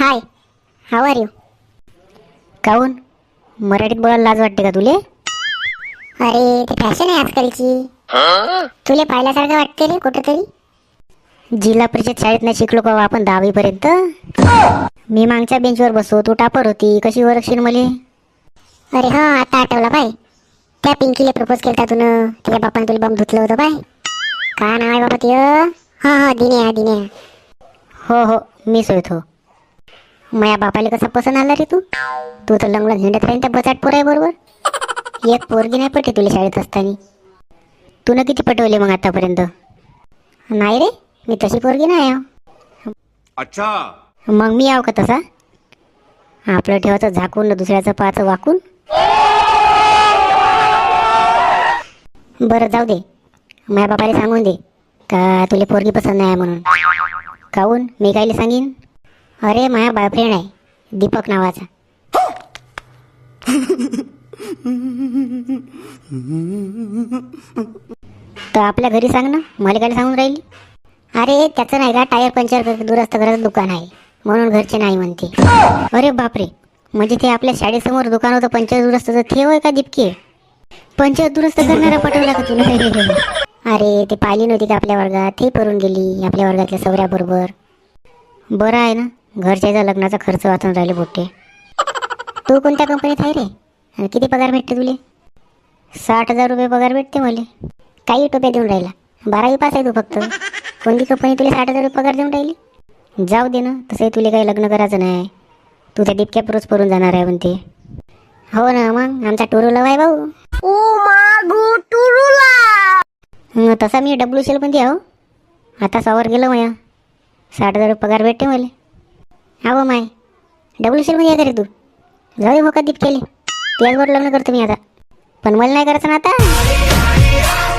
High how are you काहून मराठीत बोलायला लाज वाटते का तुले? अरे ते फॅशन आहे आजकालची. तुला पाहिल्यासारखं वाटते रे कुठंतरी? जिल्हा परिषद शाळेत नाही शिकलो का हो आपण दहावीपर्यंत? मी मागच्या बेंचवर बसतो तू टापर होती. कशी ओळखशील मले? अरे हा आता आठवला बाय त्या पिंकीला प्रपोज केलता तू तिच्या बापाने तुला बम धुतलं होतं बाय काय नाव आहे बाबा ते हा हा दिन्या दिन्या. हो हो मी सोयत हो माया बापाला कसा पसंत आला रे तू? तू तर लंगडा हिंडत राहीन त्या बचाट पोर आहे बरोबर एक पोरगी नाही पटली तुला शाळेत असताना. तू न किती पटवले मग आतापर्यंत? नाही रे मी तशी पोरगी नाही आहो. अच्छा. मग मी आव का तसा? आपलं ठेवायचं झाकून न दुसऱ्याचं पाहायचं वाकून? बरं जाऊ दे. माझ्या बापाला सांगून दे का तुला पोरगी पसंत नाही आहे म्हणून. काहून मी कायले सांगीन? अरे माझा बॉयफ्रेंड आहे दीपक नावाचा. तर आपल्या घरी सांग ना मला काय सांगून राहिली. अरे त्याचं नाही का टायर पंक्चर दुरुस्त करायचं दुकान आहे. म्हणून घरचे नाही म्हणते. अरे बापरे म्हणजे ते आपल्या शाळेसमोर दुकान होतं पंचर दुरुस्तचं ते होय का दीपके? पंचर दुरुस्त करणारा पटवला का तुला? अरे ते पाहिली नव्हती का आपल्या वर्गात? ते पळून गेली आपल्या वर्गातल्या सौऱ्याबरोबर बरं आहे ना? घरच्याचा लग्नाचा खर्च वाचून राहिले बोटे तू कोणत्या कंपनीत आहे रे? आणि किती पगार भेटते तुले? साठ हजार रुपये पगार भेटते मला. काही टोप्या देऊन राहिला. बारावी पास आहे तू फक्त. कोणती कंपनी तुला साठ हजार रुपये पगार देऊन राहिली? जाऊ दे ना तसंही तुला काही लग्न करायचं नाही. तू त्या दिपक्या पुरच पडून जाणार आहे म्हणते. हो ना मग आमचा टुरू लव आहे भाऊ. हं, तसा मी डब्ल्यू शेल पण आहो आता सवर गेलं माया. साठ हजार रुपये पगार भेटते मला. अहो माय. डब्ल्यू सी मध्ये आहे रे तू. जाऊ दे मोका दीप केले. त्याचबरोबर लग्न करतो मी आता. पण मला नाही करायचं ना आता.